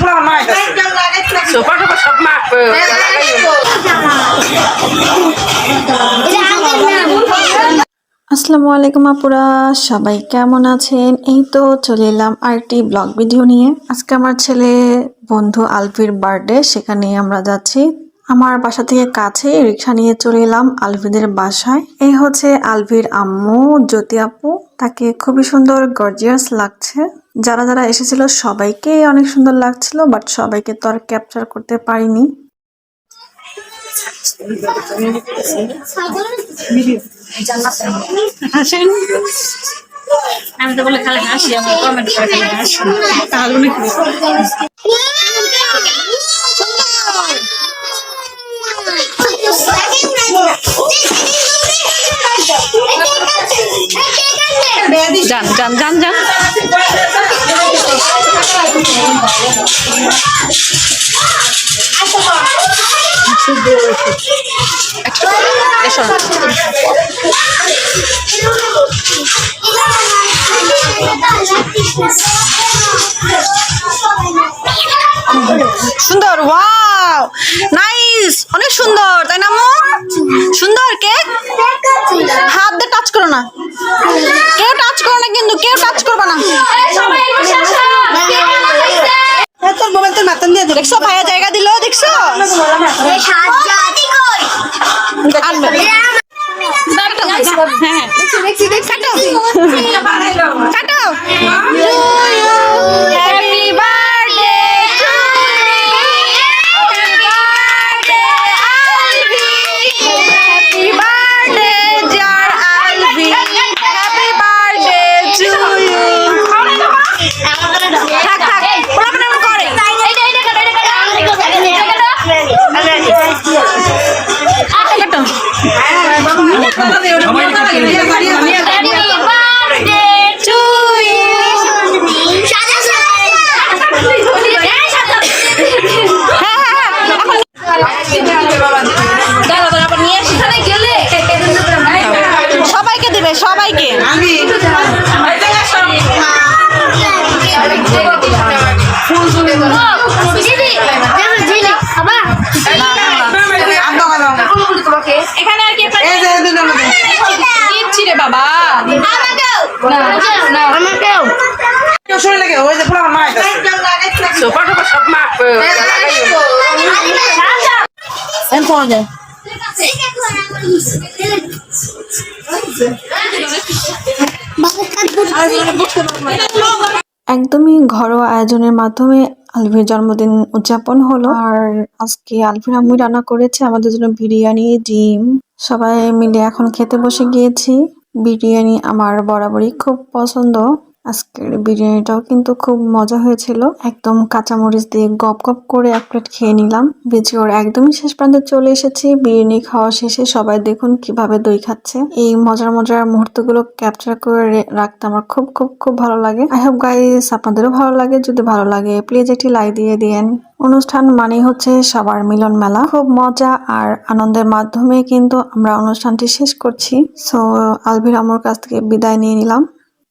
পোলা মা সোফা টোফা সব মাখবে আসসালামু আলাইকুম আপুরা সবাই কেমন আছেন? এই তো চলে এলাম আরেকটি ব্লগ ভিডিও নিয়ে। আজকে আমার ছেলে বন্ধু আলফির বার্থডে সেখানে আমরা যাচ্ছি। আমার বাসা থেকে কাছে রিক্সা নিয়ে চলে এলাম আলভিদের বাসায়। এই হচ্ছে আলভির আম্মু জ্যোতি আপু। তাকে খুবই সুন্দর গর্জিয়াস লাগছে। যারা যারা এসেছিল সবাইকে অনেক সুন্দর লাগছিল বাট সবাইকে তো আর ক্যাপচার করতে পারিনি। আমি তো বলে খালি হাসি, আমার কমেন্ট করে খালি হাসি। তাহলে অনেক যান যান যান যান। সুন্দর, ওয়াও, নাইস, অনেক সুন্দর, তাই না সুন্দর, কেক? হাত দিয়ে টাচ করো না। টাচ করো না কিন্তু কেউ কাজ করবে না তোর মোবাইল তোর মাতন দিয়ে দেখছ ভাইয়া জায়গা দিল দেখছ আনবে লাগে ওই যে সোফা সব যায় একদমই ঘরোয়া আয়োজনের মাধ্যমে আলভির জন্মদিন উদযাপন হলো। আর আজকে আলভির আম্মু রান্না করেছে। আমাদের জন্য বিরিয়ানি ডিম সবাই মিলে এখন খেতে বসে গিয়েছি। বিরিয়ানি আমার বরাবরই খুব পছন্দ। আজকের বিরিয়ানিটাও কিন্তু খুব মজা হয়েছিল। একদম কাঁচামরিচ দিয়ে গপ গপ করে এক প্লেট খেয়ে নিলাম। ভিডিওর একদমই শেষ প্রান্তে চলে এসেছি। বিরিয়ানি খাওয়া শেষে সবাই দেখুন কীভাবে দই খাচ্ছে। এই মজার মজার মুহূর্তগুলো ক্যাপচার করে রাখতে আমার খুব খুব খুব ভালো লাগে। আই হোপ গাইস আপনাদেরও ভালো লাগে। যদি ভালো লাগে প্লিজ একটি লাইক দিয়ে দিয়েন। অনুষ্ঠান মানেই হচ্ছে সবার মিলন মেলা। খুব মজা আর আনন্দের মাধ্যমে কিন্তু আমরা অনুষ্ঠানটি শেষ করছি। সো আলভির আমর কাছ থেকে বিদায় নিয়ে নিলাম।